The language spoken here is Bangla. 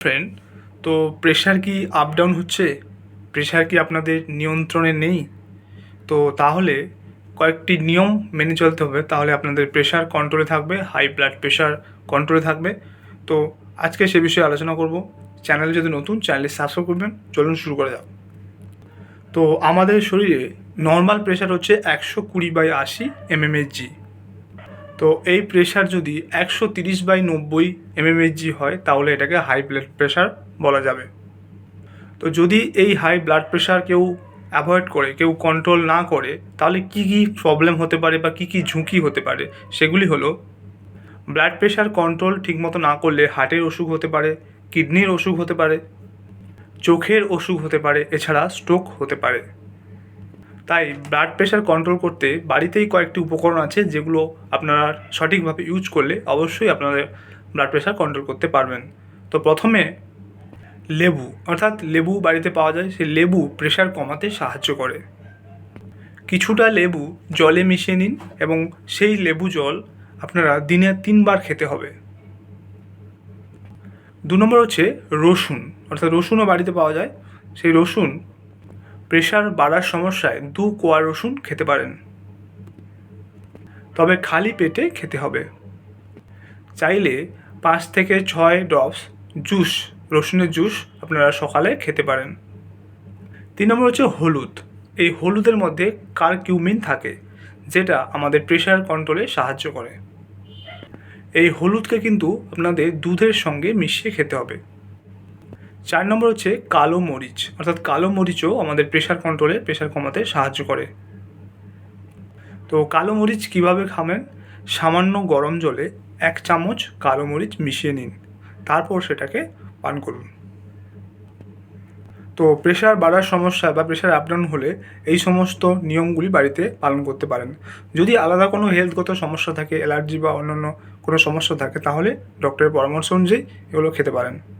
ফ্রেন্ড তো প্রেশার কি আপ ডাউন হচ্ছে? প্রেশার কি আপনাদের নিয়ন্ত্রণে নেই? তো তাহলে কয়েকটি নিয়ম মেনে চলতে হবে, তাহলে আপনাদের প্রেশার কন্ট্রোলে থাকবে হাই ব্লাড প্রেশার কন্ট্রোলে থাকবে। তো আজকে সে বিষয়ে আলোচনা করব। চ্যানেল যদি নতুন চ্যানেলে সাবস্ক্রাইব করবেন। চলুন শুরু করা যাক। তো আমাদের শরীরে নর্মাল প্রেশার হচ্ছে একশো কুড়ি বাই আশি এমএমএইচজি তো এই প্রেশার যদি একশো তিরিশ বাই নব্বই এমএমএইচজি হয়, তাহলে এটাকে হাই ব্লাড প্রেশার বলা যাবে। তো যদি এই হাই ব্লাড প্রেশার কেউ অ্যাভয়েড করে, কেউ কন্ট্রোল না করে, তাহলে কি কি প্রবলেম হতে পারে বা কি কি ঝুঁকি হতে পারে, সেগুলি হলো ব্লাড প্রেশার কন্ট্রোল ঠিকমতো না করলে হার্টের অসুখ হতে পারে কিডনির অসুখ হতে পারে, চোখের অসুখ হতে পারে, এছাড়া স্ট্রোক হতে পারে। তাই ব্লাড প্রেশার কন্ট্রোল করতে বাড়িতেই কয়েকটি উপকরণ আছে যেগুলো আপনারা সঠিকভাবে ইউজ করলে অবশ্যই আপনাদের ব্লাড প্রেশার কন্ট্রোল করতে পারবেন। তো প্রথমে লেবু, অর্থাৎ লেবু বাড়িতে পাওয়া যায়, সেই লেবু প্রেশার কমাতে সাহায্য করে। কিছুটা লেবু জলে মিশিয়ে নিন এবং সেই লেবু জল আপনারা দিনে তিনবার খেতে হবে। দু নম্বর হচ্ছে রসুন, অর্থাৎ রসুনও বাড়িতে পাওয়া যায়। সেই রসুন প্রেশার বাড়ার সমস্যায় দু কোয়া রসুন খেতে পারেন। তবে খালি পেটে খেতে হবে। চাইলে পাঁচ থেকে ছয় ড্রপস জুস, রসুনের জুস আপনারা সকালে খেতে পারেন। তিন নম্বর হচ্ছে হলুদ। এই হলুদের মধ্যে কারকিউমিন থাকে, যেটা আমাদের প্রেশার কন্ট্রোলে সাহায্য করে। এই হলুদকে কিন্তু আপনাদের দুধের সঙ্গে মিশিয়ে খেতে হবে। চার নম্বর হচ্ছে কালো মরিচ, অর্থাৎ কালো মরিচও আমাদের প্রেশার কন্ট্রোলে প্রেশার কমাতে সাহায্য করে। তো কালো মরিচ কীভাবে খাবেন? সামান্য গরম জলে এক চামচ কালো মরিচ মিশিয়ে নিন, তারপর সেটাকে পান করুন। তো প্রেশার বাড়ার সমস্যা বা প্রেশার আপ ডাউন হলে এই সমস্ত নিয়মগুলি বাড়িতে পালন করতে পারেন। যদি আলাদা কোনো হেলথগত সমস্যা থাকে অ্যালার্জি বা অন্যান্য কোনো সমস্যা থাকে, তাহলে ডক্টরের পরামর্শ অনুযায়ী এগুলো খেতে পারেন।